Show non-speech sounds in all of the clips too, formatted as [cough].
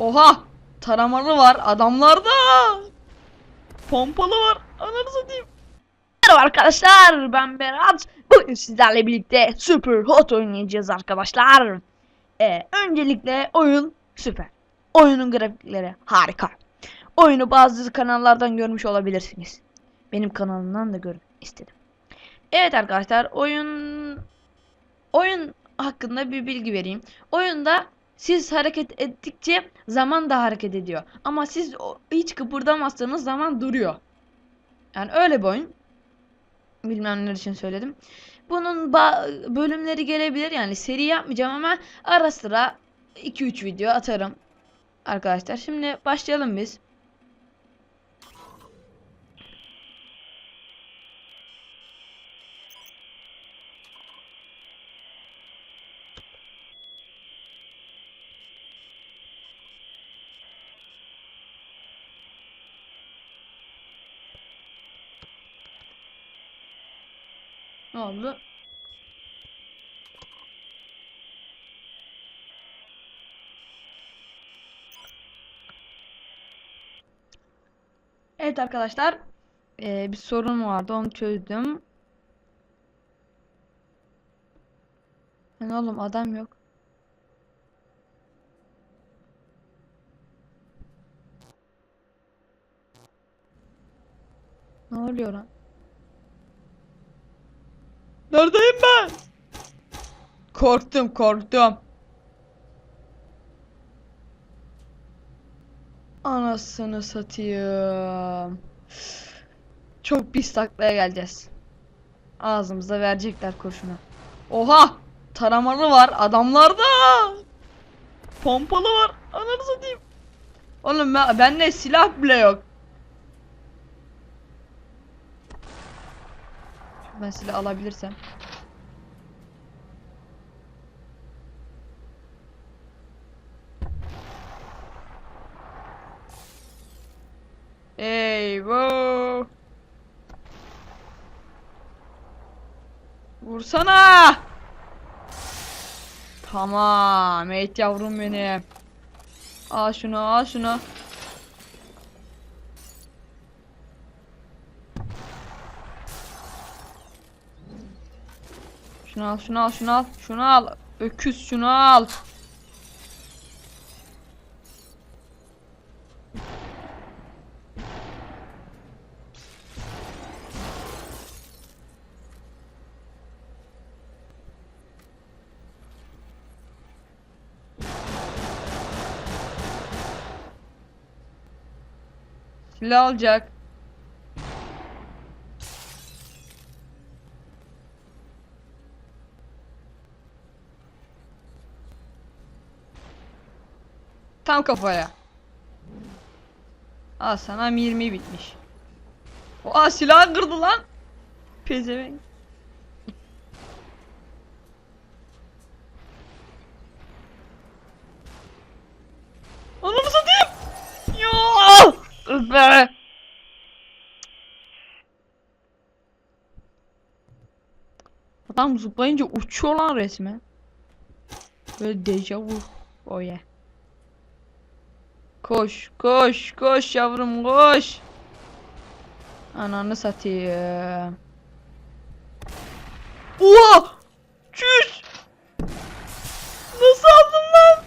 Oha! Taramalı var adamlarda. Pompalı var. Ananı satayım. Merhaba arkadaşlar ben Berat. Bugün sizlerle birlikte Super Hot oynayacağız arkadaşlar. Ee, öncelikle oyun süper. Oyunun grafikleri harika. Oyunu bazı kanallardan görmüş olabilirsiniz. Benim kanalımdan da görün istedim. Evet arkadaşlar oyun oyun hakkında bir bilgi vereyim. Oyunda siz hareket ettikçe zaman da hareket ediyor. Ama siz hiç kıpırdamazsanız zaman duruyor. Yani öyle bir oyun. Bilmem için söyledim. Bunun bölümleri gelebilir yani seri yapmayacağım ama ara sıra 2-3 video atarım. Arkadaşlar şimdi başlayalım biz. Ne oldu? Evet arkadaşlar. Ee, bir sorun vardı. Onu çözdüm. Lan oğlum adam yok. Ne oluyor lan? Neredeyim ben? Korktum korktum. Anasını satayım. Çok pis taklaya geleceğiz. Ağzımıza verecekler kurşunu. Oha! Taramalı var adamlarda. Pompalı var. Ananı satayım. Oğlum ben, bende silah bile yok. Ben silah alabilirsem. Eyvah. Vursana. Tamam. Evet yavrum benim. Al şunu al şunu. Şunu al şunu al şunu al. Şunu al. Öküz şunu al. Silah alacak. Tam kafaya. Al sana 20 bitmiş. Oha silah kırdı lan. Pezevenk. Ananı satayım. Ya! Be. Adam zıplayınca uçuyor lan resmen. Böyle dejavu. Oh yeah. Koş, koş, koş yavrum koş. Ananı satayım. Oha! Çüş! Nasıl aldın lan?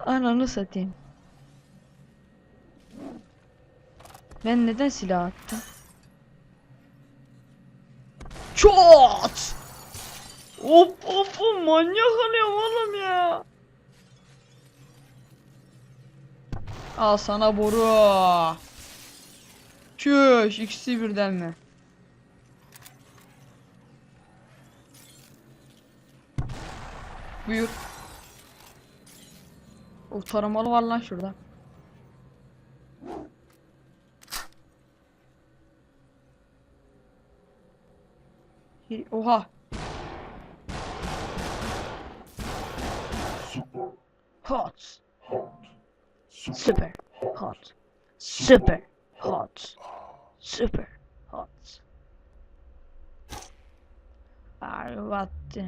Ananı satayım. Ben neden silah attım? Çot! Of of of manyak alıyorum oğlum ya. Al sana boru. Çüş ikisi birden mi? Buyur. O taramalı var lan şurada. Oha. Hot. Super hot. Super hot. Super hot. Ay the...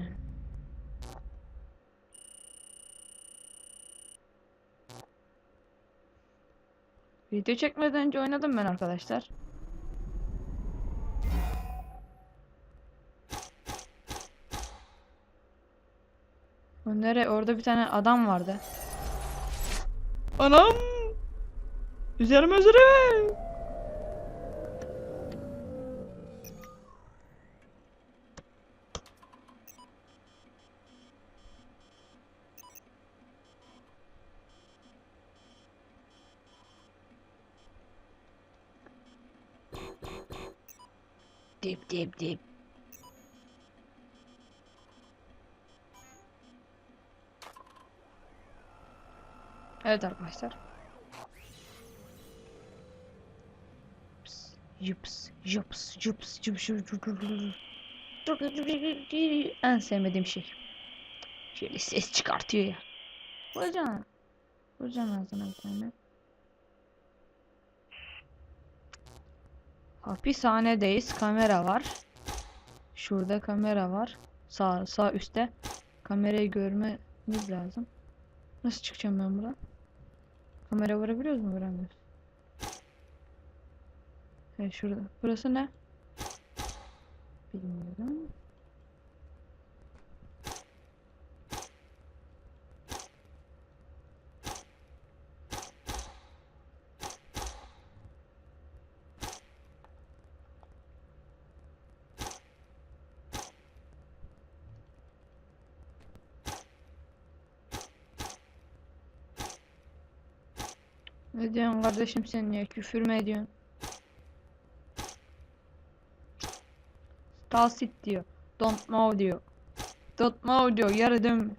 Video çekmeden önce oynadım ben arkadaşlar. Nere? Orada bir tane adam vardı. Anam! Üzerime üzerime! Dip dip dip. Evet arkadaşlar. Yups, yups, yups, yups. En sevmediğim şey. Şöyle ses çıkartıyor ya. Vuracağım. Vuracağım ağzına bir tane. Hapishanedeyiz. Kamera var. Şurada kamera var. Sağ sağ üstte. Kamerayı görmemiz lazım. Nasıl çıkacağım ben buradan? Kamera vurabiliyoruz mu? Vuramıyoruz. Evet şurada. Burası ne? Bilmiyorum. Ne diyorsun kardeşim sen ya? Küfür mü ediyorsun? Talsit diyor. Don't know diyor. Don't know diyor. Yardım.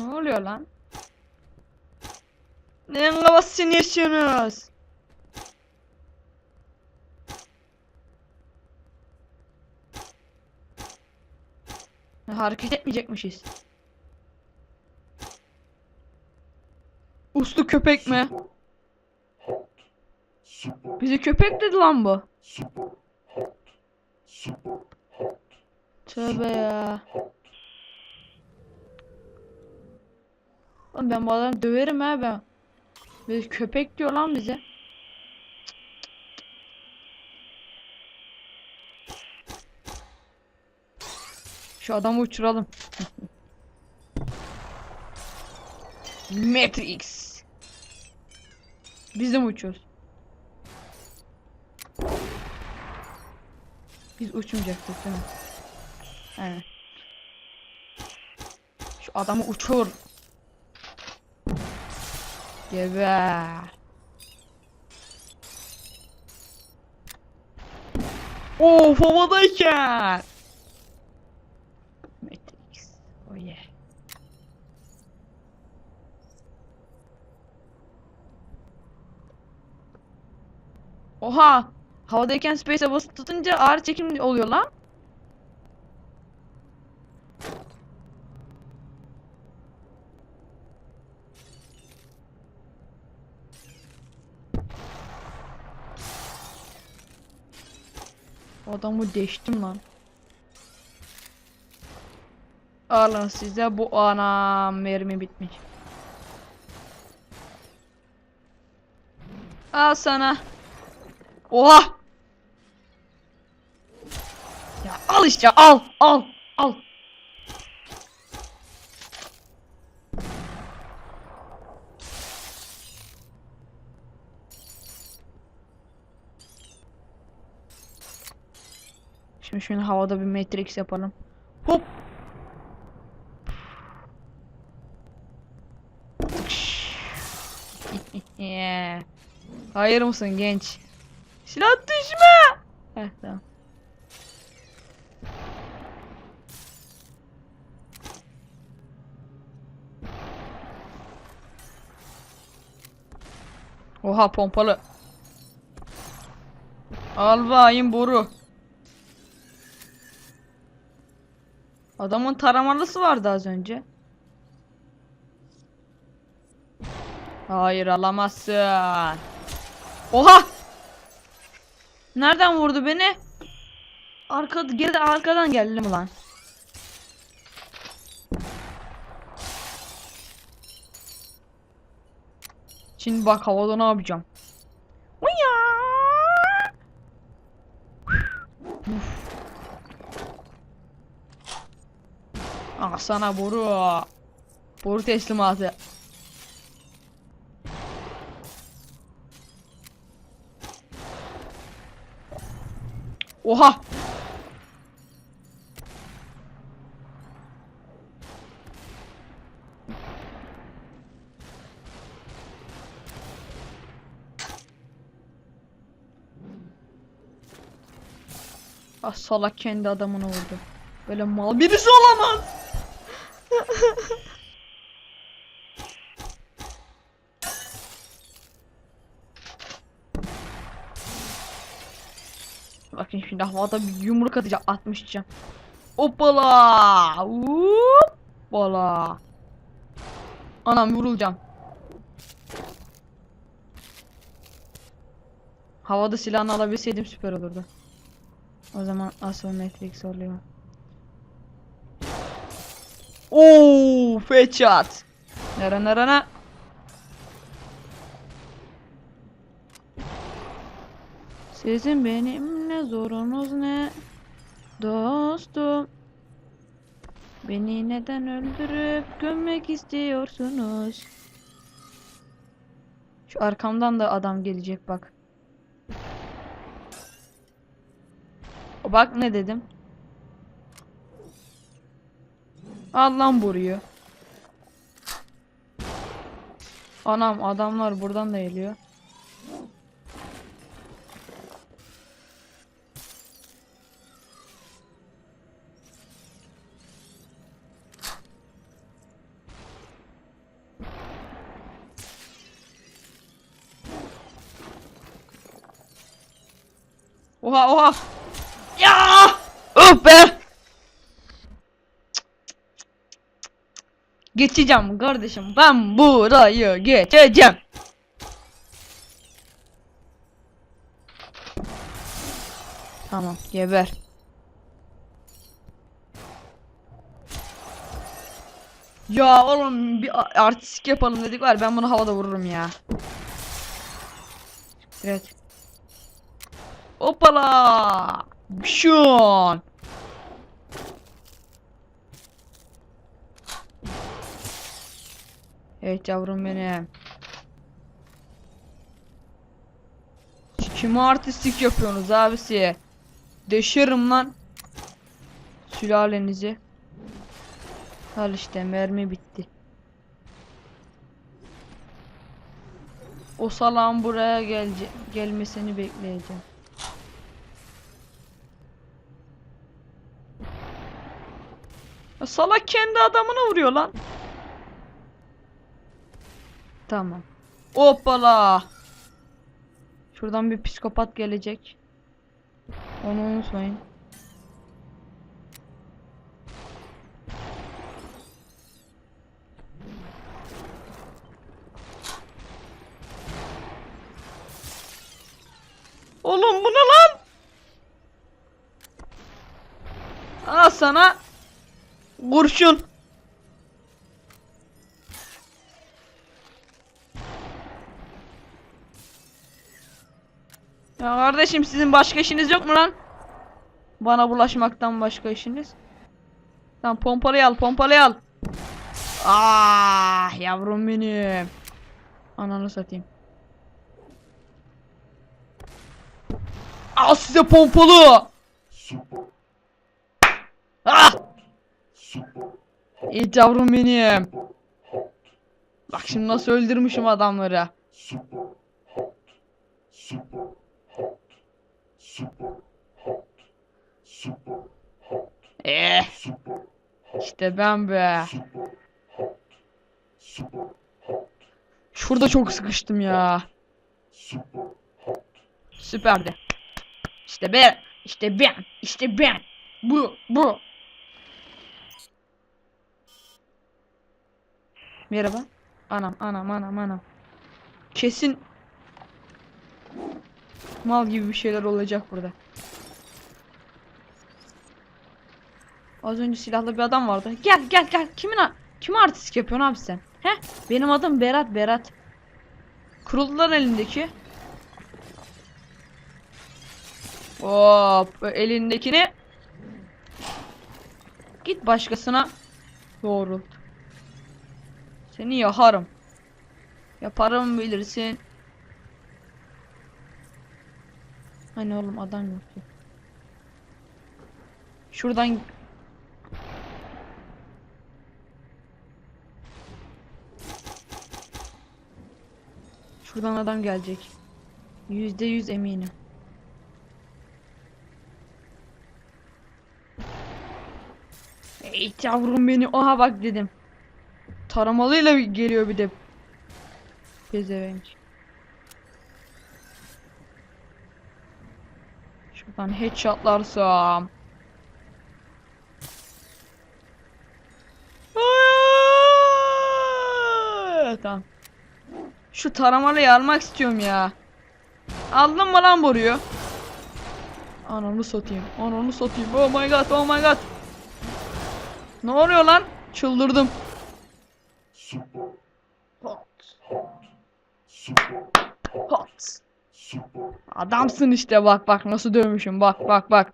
Ne oluyor lan? Neyin kafasını yaşıyorsunuz? Ha, Hareket etmeyecekmişiz. Uslu köpek mi? Bize köpek dedi lan bu. Tövbe ya. hot. Oğlum ben bu adamı döverim ha ben. Böyle köpek diyor lan bize. Şu adamı uçuralım. [laughs] Matrix. Biz de mi uçuyoruz? Biz uçmayacaktık değil mi? Aynen. Şu adamı uçur. Geber. Of havadayken. Matrix. Oh yeah. Oha! Havadayken space'e basıp tutunca ağır çekim oluyor lan. Adamı deştim lan. Alın size bu anam mermi bitmiş. Al sana. Oha! Ya al işte al al al. Şimdi havada bir matrix yapalım. Hop. [laughs] Yeah. Hayır mısın genç? Silah düşme. Heh tamam. Oha pompalı. Al bayım boru. Adamın taramalısı vardı az önce. Hayır alamazsın. Oha! Nereden vurdu beni? Arka geride arkadan geldi mi lan? Şimdi bak havada ne yapacağım? Uf. Ah sana boru. Boru teslimatı. Oha! Ah salak kendi adamına vurdu. Böyle mal birisi olamaz. Bakın şimdi havada bir yumruk atacak 60 can. Hoppala! Hoppala! Anam vurulacağım. Havada silahını alabilseydim süper olurdu. O zaman astrometrik oluyor. Oo, feçat. Nere nere ne? Sizin benimle zorunuz ne? Dostum. Beni neden öldürüp gömmek istiyorsunuz? Şu arkamdan da adam gelecek bak. Bak ne dedim. Al lan burayı. Anam adamlar buradan da geliyor. Oha oha. Ya! Öf be! Geçeceğim kardeşim. Ben burayı geçeceğim. Tamam, geber. Ya oğlum bir artistik yapalım dedik var. Ben bunu havada vururum ya. Evet. Hoppala! Şun! Evet yavrum benim. Kime artistik yapıyorsunuz abisi? Deşerim lan. Sülalenizi. Al işte mermi bitti. O salam buraya gelce gelmesini bekleyeceğim. Ya salak kendi adamına vuruyor lan. Tamam. Hoppala. Şuradan bir psikopat gelecek. Onu unutmayın. Oğlum bu ne lan? Al sana kurşun. Ya kardeşim sizin başka işiniz yok mu lan? Bana bulaşmaktan başka işiniz. Tamam pompalıyı al pompalıyı al. Ah yavrum benim. Ananı satayım. Al size pompalı. Ah! İyi yavrum benim. Bak şimdi nasıl öldürmüşüm adamları. Super. Super. Super hot. Super hot. Eh Super hot. işte ben be. Super hot. Super hot. Şurada çok sıkıştım ya. Super hot. Süperdi. İşte ben. İşte ben. İşte ben. Bu. Bu. Merhaba. Anam anam anam anam. Kesin mal gibi bir şeyler olacak burada. Az önce silahlı bir adam vardı. Gel gel gel. Kimin a- kime artistik yapıyorsun abi sen? He? Benim adım Berat Berat. Kuruldu lan elindeki. Hop elindekini git başkasına doğrult. Seni yaharım. Yaparım bilirsin. Hani oğlum adam yok. Şuradan Şuradan adam gelecek. Yüzde yüz eminim. Ey yavrum beni. Aha bak dedim. Taramalıyla geliyor bir de. Gezevenç. Şuradan headshotlarsam. Tamam. Şu taramalıyı almak istiyorum ya. Aldın mı lan boruyu? Ananı satayım. Ananı satayım. Oh my god. Oh my god. Ne oluyor lan? Çıldırdım. Super Hot. hot. Super Hot. Adamsın işte bak bak nasıl dövmüşüm bak bak bak.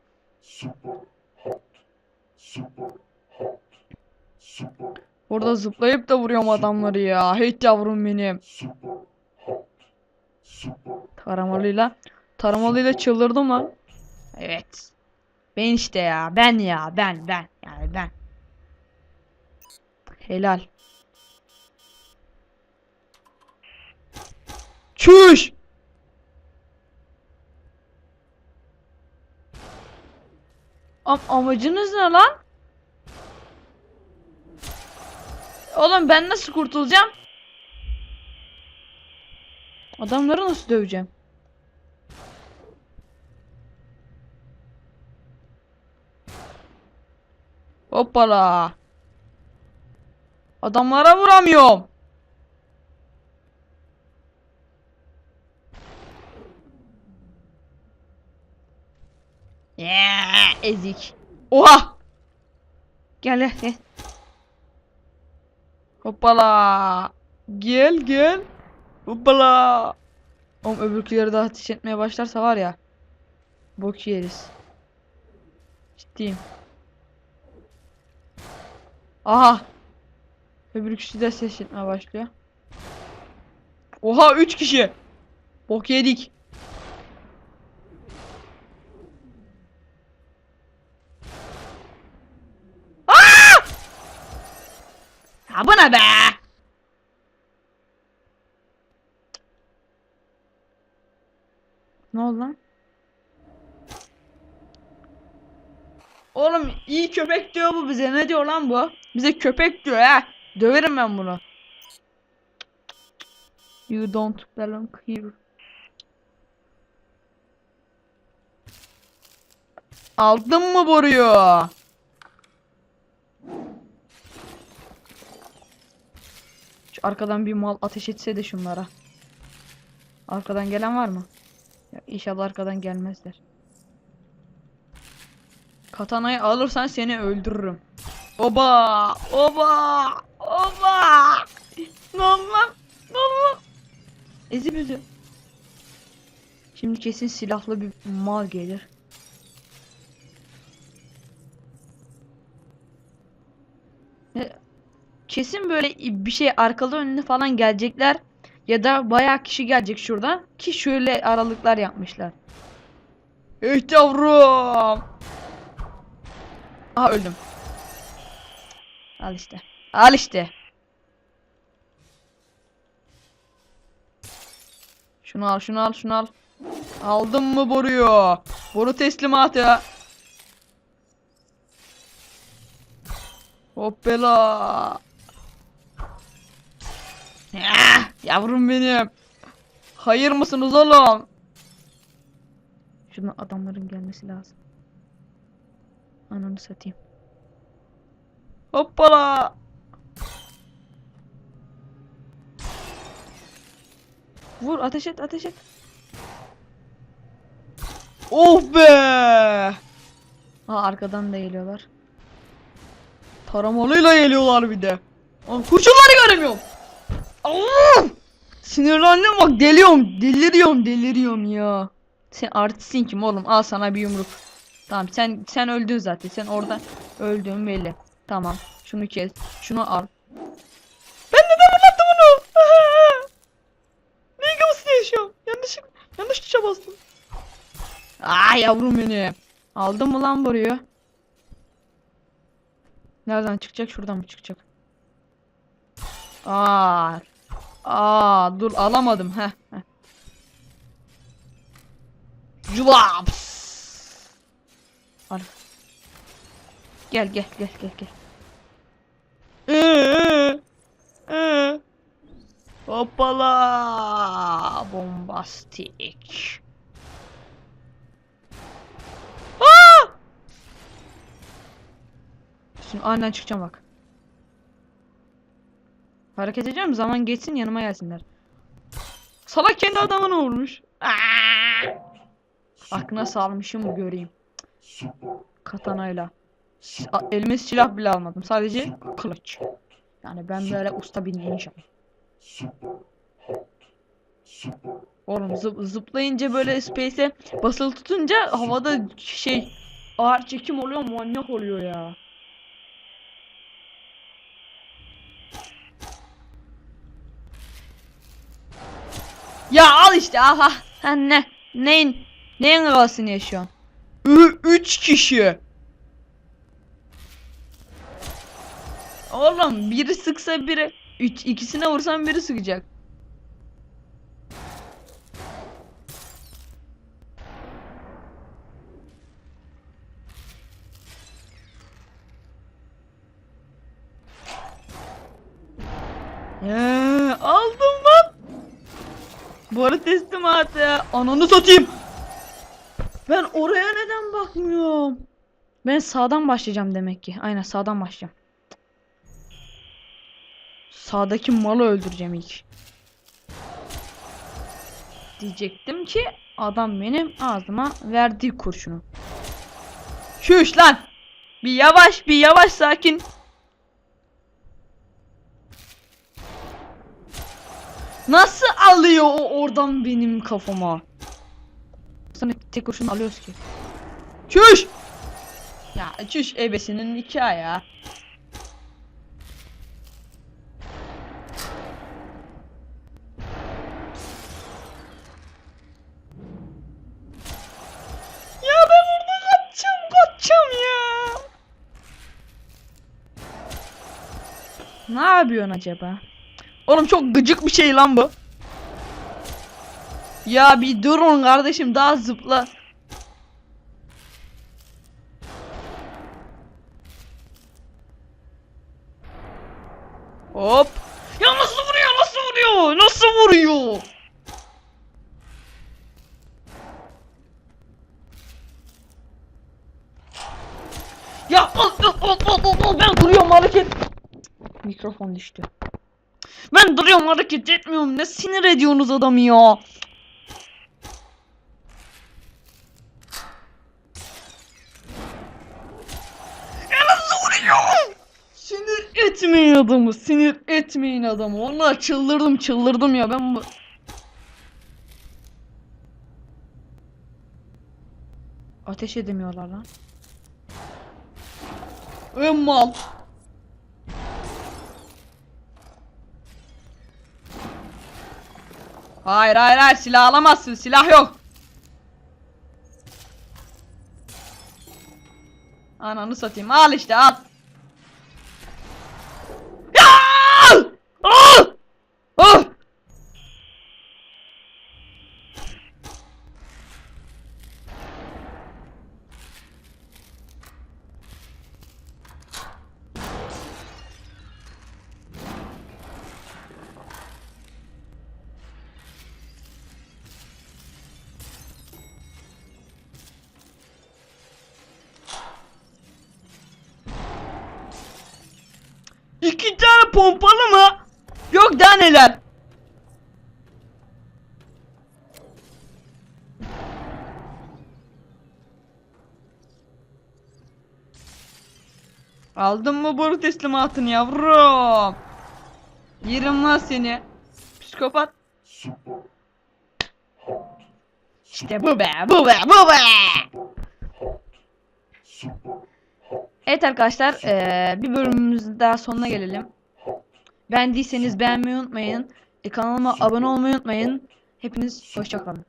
Burada zıplayıp da vuruyorum adamları ya. Hey yavrum benim. super hot. Super Taramalıyla. Taramalıyla çıldırdım lan. Evet. Ben işte ya. Ben ya. Ben ben. Yani ben. Helal. Çüş. Am amacınız ne lan? Oğlum ben nasıl kurtulacağım? Adamları nasıl döveceğim? Hoppala. Adamlara vuramıyorum. Ezik. Oha! Gel gel. Hoppala. Gel gel. Hoppala. Oğlum öbürküleri daha ateş etmeye başlarsa var ya. Bok yeriz. Ciddiyim. Aha. Öbür kişi de ses etmeye başlıyor. Oha 3 kişi. Bok yedik. Aa! Ya bu ne be? Ne oldu lan? Oğlum iyi köpek diyor bu bize. Ne diyor lan bu? Bize köpek diyor ha. Döverim ben bunu. You don't belong here. Aldın mı boruyu? Şu arkadan bir mal ateş etse de şunlara. Arkadan gelen var mı? Ya inşallah arkadan gelmezler. Katanayı alırsan seni öldürürüm. Oba! Oba! Oba! Ne oldu lan? Ne oldu lan? Ezi büzü. Şimdi kesin silahlı bir mal gelir. E, Kesin böyle bir şey arkalı önlü falan gelecekler. Ya da bayağı kişi gelecek şuradan. Ki şöyle aralıklar yapmışlar. Ey yavrum. Aha öldüm. Al işte. Al işte. Şunu al, şunu al, şunu al. Aldın mı boruyu? Boru teslimatı ya. Ah, yavrum benim. Hayır mısınız oğlum? Şuna adamların gelmesi lazım. Ananı satayım. Hoppala. Vur ateş et ateş et. Oh be! Ha arkadan da geliyorlar. Taramalıyla geliyorlar bir de. Kurşunları göremiyorum. Allah! Sinirlendim bak deliyorum, deliriyorum, deliriyorum ya. Sen artistsin kim oğlum? Al sana bir yumruk. Tamam sen sen öldün zaten. Sen orada öldüğün belli. Tamam. Şunu kes. Şunu al. Ben neden fırlattım onu? Neyin kafasını yaşıyorum? Yanlış yanlış tuşa bastım. Aa yavrum beni. Aldın mı lan burayı? Nereden çıkacak? Şuradan mı çıkacak? Aa. Aa dur alamadım. Heh. heh. Al. Gel gel gel gel gel. Ee, ee. Hoppala. Bombastik. Aa! Şimdi aniden çıkacağım bak. Hareket edeceğim zaman geçsin yanıma gelsinler. Salak kendi adamını vurmuş. Aa! Aklına salmışım göreyim. Super. Katanayla. A- Elime silah bile almadım. Sadece kılıç. Yani ben böyle usta bir ninja. Oğlum zıp- zıplayınca böyle space'e basılı tutunca havada şey ağır çekim oluyor manyak oluyor ya. Ya al işte aha. Ha ne? Neyin? Neyin kafasını yaşıyorsun? Ü üç kişi. Oğlum biri sıksa biri üç ikisine vursan biri sıkacak. Ee, aldım lan. Bu arada teslimatı. Ananı satayım. Ben oraya neden bakmıyorum? Ben sağdan başlayacağım demek ki. Aynen sağdan başlayacağım. Sağdaki malı öldüreceğim ilk. Diyecektim ki adam benim ağzıma verdiği kurşunu. Şuş lan. Bir yavaş bir yavaş sakin. Nasıl alıyor o oradan benim kafama? Sana tek kurşun alıyoruz ki. Çüş! Ya çüş ebesinin nikahı ya. Ne yapıyorsun acaba? Oğlum çok gıcık bir şey lan bu. Ya bir durun kardeşim daha zıpla. Hop. Ya nasıl vuruyor? Nasıl vuruyor? Nasıl vuruyor? Ya al, al, al, al, al, al, ben duruyorum hareket. Mikrofon düştü. Duruyorum hareket etmiyorum. Ne sinir ediyorsunuz adamı ya? Sinir etmeyin adamı. Sinir etmeyin adamı. Vallahi çıldırdım çıldırdım ya ben bu. Ateş edemiyorlar lan. Mal. Hayır hayır hayır silah alamazsın silah yok. Ananı satayım al işte al. Ya! Ah! Ah! iki tane pompalı mı? Yok daha neler. Aldın mı boru teslimatını yavrum? Yerim lan seni. Psikopat. İşte bu be, bu be, bu be. Evet arkadaşlar, eee, bir bölümümüzün daha sonuna gelelim. Beğendiyseniz beğenmeyi unutmayın. E, kanalıma abone olmayı unutmayın. Hepiniz hoşçakalın.